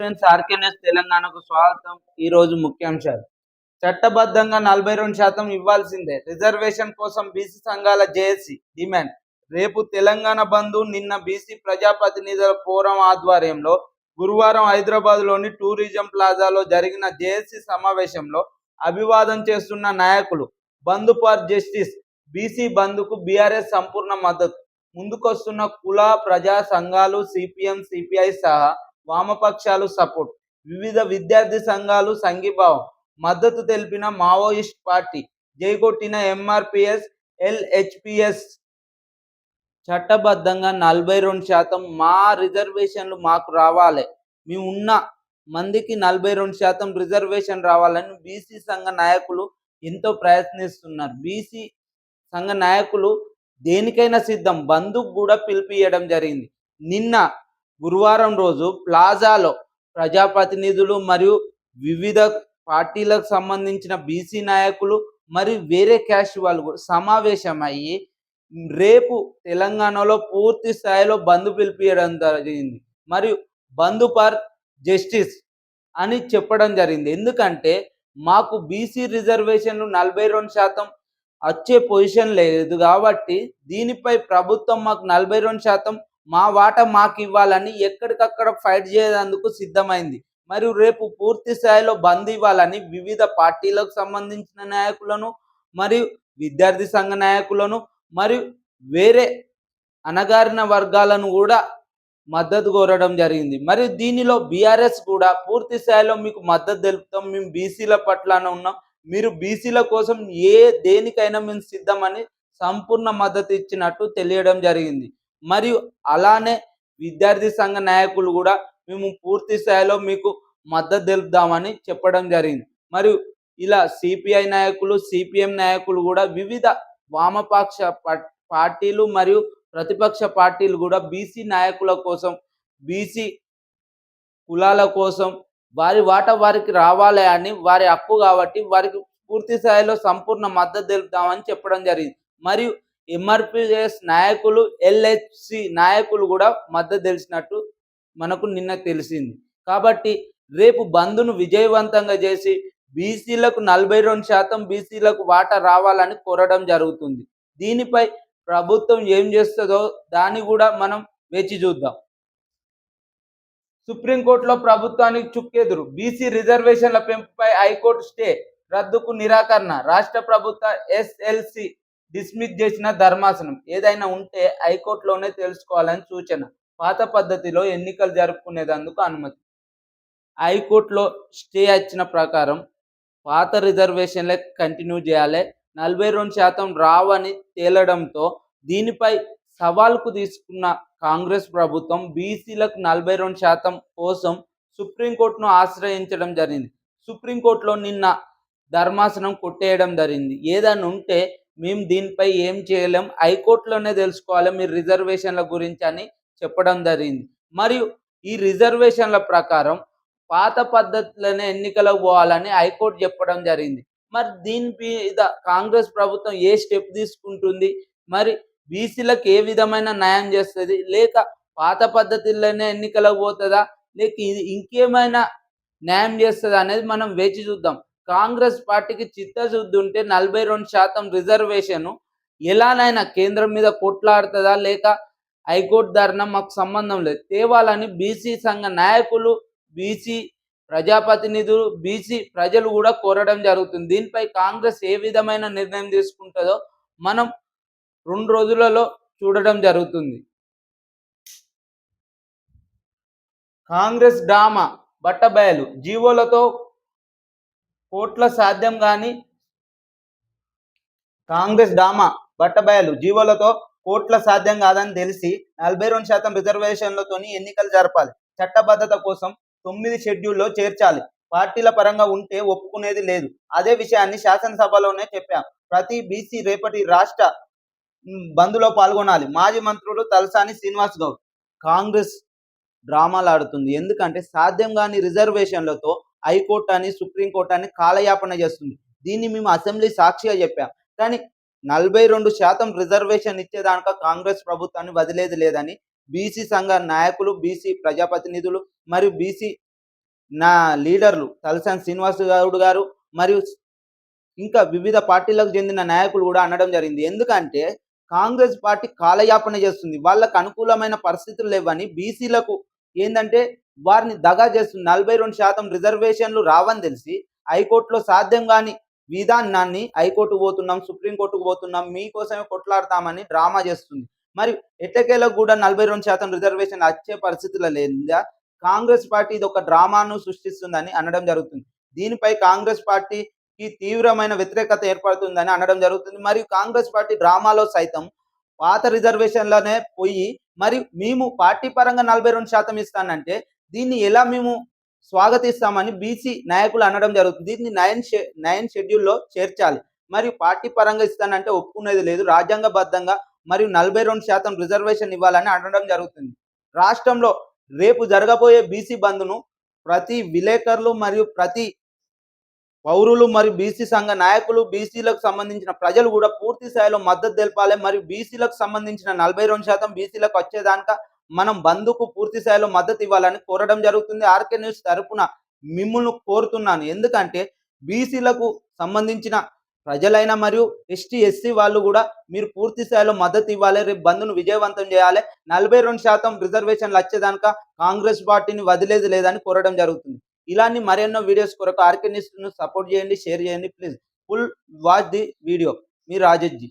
Friends RK news తెలంగాణకు స్వాగతం. ఈ రోజు ముఖ్యాంశాలు. చట్టబద్ధంగా నలభై రెండు శాతం ఇవ్వాల్సిందే. రిజర్వేషన్ కోసం బీసీ సంఘాల జేఏసీ డిమాండ్. రేపు తెలంగాణ బంధు నిన్న బీసీ ప్రజాప్రతినిధుల ఫోరం ఆధ్వర్యంలో గురువారం హైదరాబాద్లోని టూరిజం ప్లాజాలో జరిగిన జేఏసీ సమావేశంలో అభివాదం చేస్తున్న నాయకులు బంధు ఫర్ జస్టిస్ బీసీ బంధుకు బీఆర్ఎస్ సంపూర్ణ మద్దతు. ముందుకొస్తున్న కుల ప్రజా సంఘాలు సిపిఎం సిపిఐ సహా వామపక్షాలు సపోర్ట్. వివిధ విద్యార్థి సంఘాలు సంఘీభావం. మద్దతు తెలిపిన మావోయిస్ట్ పార్టీ. జైగొట్టిన ఎంఆర్పిఎస్ ఎల్హెచ్పిఎస్. చట్టబద్ధంగా నలభై రెండు శాతం మా రిజర్వేషన్లు మాకు రావాలి. మేము ఉన్న మందికి నలభై రెండు శాతం రిజర్వేషన్ రావాలని బీసీ సంఘ నాయకులు ఎంతో ప్రయత్నిస్తున్నారు. బీసీ సంఘ నాయకులు దేనికైనా సిద్ధం. బంధుకు కూడా పిలిపియడం జరిగింది. నిన్న గురువారం రోజు ప్లాజాలో ప్రజాప్రతినిధులు మరియు వివిధ పార్టీలకు సంబంధించిన బీసీ నాయకులు మరియు వేరే క్యాస్ట్ వాళ్ళు కూడా సమావేశమయ్యి రేపు తెలంగాణలో పూర్తి స్థాయిలో బంద్ పిలిపియడం జరిగింది. మరియు బంద్ ఫర్ జస్టిస్ అని చెప్పడం జరిగింది. ఎందుకంటే మాకు బీసీ రిజర్వేషన్లు నలభై రెండు శాతం వచ్చే పొజిషన్ లేదు కాబట్టి దీనిపై ప్రభుత్వం మాకు నలభై రెండు శాతం మా వాటా మాకు ఇవ్వాలని ఎక్కడికక్కడ ఫైట్ చేసేందుకు సిద్ధమైంది. మరియు రేపు పూర్తి స్థాయిలో బంద్ ఇవ్వాలని వివిధ పార్టీలకు సంబంధించిన నాయకులను మరియు విద్యార్థి సంఘ నాయకులను మరియు వేరే అణగారిన వర్గాలను కూడా మద్దతు కోరడం జరిగింది. మరియు దీనిలో బీఆర్ఎస్ కూడా పూర్తి స్థాయిలో మీకు మద్దతు తెలుపుతాం. మేము బీసీల పట్లనే ఉన్నాం. మీరు బీసీల కోసం ఏ దేనికైనా మేము సిద్ధమని సంపూర్ణ మద్దతు ఇచ్చినట్టు తెలియడం జరిగింది. మరియు అలానే విద్యార్థి సంఘ నాయకులు కూడా మేము పూర్తి స్థాయిలో మీకు మద్దతు తెలుపుదామని చెప్పడం జరిగింది. మరియు ఇలా సిపిఐ నాయకులు సిపిఎం నాయకులు కూడా వివిధ వామపక్ష పార్టీలు మరియు ప్రతిపక్ష పార్టీలు కూడా బీసీ నాయకుల కోసం బీసీ కులాల కోసం వారి వాటా వారికి రావాలి అని వారి హక్కు కాబట్టి వారికి పూర్తి స్థాయిలో సంపూర్ణ మద్దతు తెలుపుతామని చెప్పడం జరిగింది. మరియు ఎంఆర్పిఎస్ నాయకులు ఎల్హెచ్సి నాయకులు కూడా మద్దతు తెలిసినట్టు మనకు నిన్న తెలిసింది. కాబట్టి రేపు బంద్ను విజయవంతంగా చేసి బీసీలకు నలభై రెండు శాతం బీసీలకు వాటా రావాలని కోరడం జరుగుతుంది. దీనిపై ప్రభుత్వం ఏం చేస్తుందో దాన్ని కూడా మనం వేచి చూద్దాం. సుప్రీంకోర్టులో ప్రభుత్వానికి చుక్కెదురు. బీసీ రిజర్వేషన్ల పెంపుపై హైకోర్టు స్టే రద్దుకు నిరాకరణ. రాష్ట్ర ప్రభుత్వ ఎస్ఎల్సి డిస్మిస్ చేసిన ధర్మాసనం. ఏదైనా ఉంటే హైకోర్టులోనే తెలుసుకోవాలని సూచన. పాత పద్ధతిలో ఎన్నికలు జరుపుకునేందుకు అనుమతి. హైకోర్టులో స్టే వచ్చిన ప్రకారం పాత రిజర్వేషన్లే కంటిన్యూ చేయాలి. నలభై రెండు శాతం రావని తేలడంతో దీనిపై సవాల్కు తీసుకున్న కాంగ్రెస్ ప్రభుత్వం బీసీలకు నలభై రెండు శాతం కోసం సుప్రీంకోర్టును ఆశ్రయించడం జరిగింది. సుప్రీంకోర్టులో నిన్న ధర్మాసనం కొట్టేయడం జరిగింది. ఏదైనా ఉంటే మేము దీనిపై ఏం చేయలేం. హైకోర్టులోనే తెలుసుకోవాలి మీరు రిజర్వేషన్ల గురించి అని చెప్పడం జరిగింది. మరియు ఈ రిజర్వేషన్ల ప్రకారం పాత పద్ధతిలోనే ఎన్నికలకు పోవాలని హైకోర్టు చెప్పడం జరిగింది. మరి దీని మీద కాంగ్రెస్ ప్రభుత్వం ఏ స్టెప్ తీసుకుంటుంది? మరి బీసీలకు ఏ విధమైన న్యాయం చేస్తుంది? లేక పాత పద్ధతిలోనే ఎన్నికలకు పోతుందా? లేక ఇది ఇంకేమైనా న్యాయం చేస్తుందా అనేది మనం వేచి చూద్దాం. కాంగ్రెస్ పార్టీకి చిత్తశుద్ధి ఉంటే నలభై రెండు శాతం రిజర్వేషన్ ఎలానైనా కేంద్రం మీద కొట్లాడుతుందా? లేక హైకోర్టు ధరణ మాకు సంబంధం లేదు. తేవాలని బీసీ సంఘ నాయకులు బీసీ ప్రజాప్రతినిధులు బీసీ ప్రజలు కూడా కోరడం జరుగుతుంది. దీనిపై కాంగ్రెస్ ఏ విధమైన నిర్ణయం తీసుకుంటుందో మనం రెండు రోజులలో చూడడం జరుగుతుంది. కాంగ్రెస్ డ్రామా బట్టబయలు జీవోలతో కోట్ల సాధ్యం కాని కాంగ్రెస్ డామా బట్టబయలు జీవోలతో కోట్ల సాధ్యం కాదని తెలిసి నలభై రెండు శాతం రిజర్వేషన్లతోని ఎన్నికలు జరపాలి. చట్టబద్ధత కోసం తొమ్మిది షెడ్యూల్లో చేర్చాలి. పార్టీల పరంగా ఉంటే ఒప్పుకునేది లేదు. అదే విషయాన్ని శాసనసభలోనే చెప్పాం. ప్రతి బీసీ రేపటి రాష్ట్ర బంద్లో పాల్గొనాలి. మాజీ మంత్రులు తలసాని శ్రీనివాస్ గౌడ్. కాంగ్రెస్ డ్రామాలు ఆడుతుంది ఎందుకంటే సాధ్యం కాని రిజర్వేషన్లతో హైకోర్టు అని సుప్రీంకోర్టు అని కాలయాపన చేస్తుంది. దీన్ని మేము అసెంబ్లీ సాక్షిగా చెప్పాం. కానీ నలభై రెండు శాతం రిజర్వేషన్ ఇచ్చేదానిక కాంగ్రెస్ ప్రభుత్వాన్ని వదిలేది లేదని బీసీ సంఘ నాయకులు బీసీ ప్రజాప్రతినిధులు మరియు బీసీ నా లీడర్లు తలసాని శ్రీనివాస్ గౌడ్ గారు మరియు ఇంకా వివిధ పార్టీలకు చెందిన నాయకులు కూడా అనడం జరిగింది. ఎందుకంటే కాంగ్రెస్ పార్టీ కాలయాపన చేస్తుంది. వాళ్ళకు అనుకూలమైన పరిస్థితులు లేవని బీసీలకు ఏంటంటే వారిని దగా చేస్తుంది నలభై రెండు శాతం రిజర్వేషన్లు రావని తెలిసి హైకోర్టులో సాధ్యం కాని విధానాన్ని హైకోర్టు పోతున్నాం సుప్రీంకోర్టుకు పోతున్నాం మీకోసమే కొట్లాడతామని డ్రామా చేస్తుంది. మరి ఎట్టకేలకు కూడా నలభై రెండు శాతం రిజర్వేషన్ వచ్చే పరిస్థితుల లేదా కాంగ్రెస్ పార్టీ ఇది ఒక డ్రామాను సృష్టిస్తుందని అనడం జరుగుతుంది. దీనిపై కాంగ్రెస్ పార్టీకి తీవ్రమైన వ్యతిరేకత ఏర్పడుతుందని అనడం జరుగుతుంది. మరియు కాంగ్రెస్ పార్టీ డ్రామాలో సైతం పాత రిజర్వేషన్లనే పోయి మరి మేము పార్టీ పరంగా నలభై రెండు శాతం ఇస్తానంటే దీన్ని ఎలా మేము స్వాగతిస్తామని బీసీ నాయకులు అనడం జరుగుతుంది. దీన్ని నైన్ షె నైన్ షెడ్యూల్లో చేర్చాలి. మరియు పార్టీ పరంగా ఇస్తానంటే ఒప్పుకునేది లేదు. రాజ్యాంగబద్ధంగా మరియు నలభై రెండు శాతం రిజర్వేషన్ ఇవ్వాలని అనడం జరుగుతుంది. రాష్ట్రంలో రేపు జరగబోయే బీసీ బంద్ను ప్రతి విలేకరులు మరియు ప్రతి పౌరులు మరియు బీసీ సంఘ నాయకులు బీసీలకు సంబంధించిన ప్రజలు కూడా పూర్తి స్థాయిలో మద్దతు తెలపాలి. మరియు బీసీలకు సంబంధించిన నలభై రెండు శాతం బీసీలకు వచ్చేదానిక మనం బంధుకు పూర్తి స్థాయిలో మద్దతు ఇవ్వాలని కోరడం జరుగుతుంది. ఆర్కే న్యూస్ తరపున మిమ్మల్ని కోరుతున్నాను. ఎందుకంటే బీసీలకు సంబంధించిన ప్రజలైన మరియు ఎస్టీ ఎస్సీ వాళ్ళు కూడా మీరు పూర్తి స్థాయిలో మద్దతు ఇవ్వాలి. రేపు బంద్ను విజయవంతం చేయాలి. నలభై రెండు శాతం రిజర్వేషన్లు వచ్చేదానిక కాంగ్రెస్ పార్టీని వదిలేదు లేదని కోరడం జరుగుతుంది. ఇలాంటి మరెన్నో వీడియోస్ కొరకు ఆర్కే న్యూస్ను సపోర్ట్ చేయండి షేర్ చేయండి please. Full watch the video. Me రాజెడ్జీ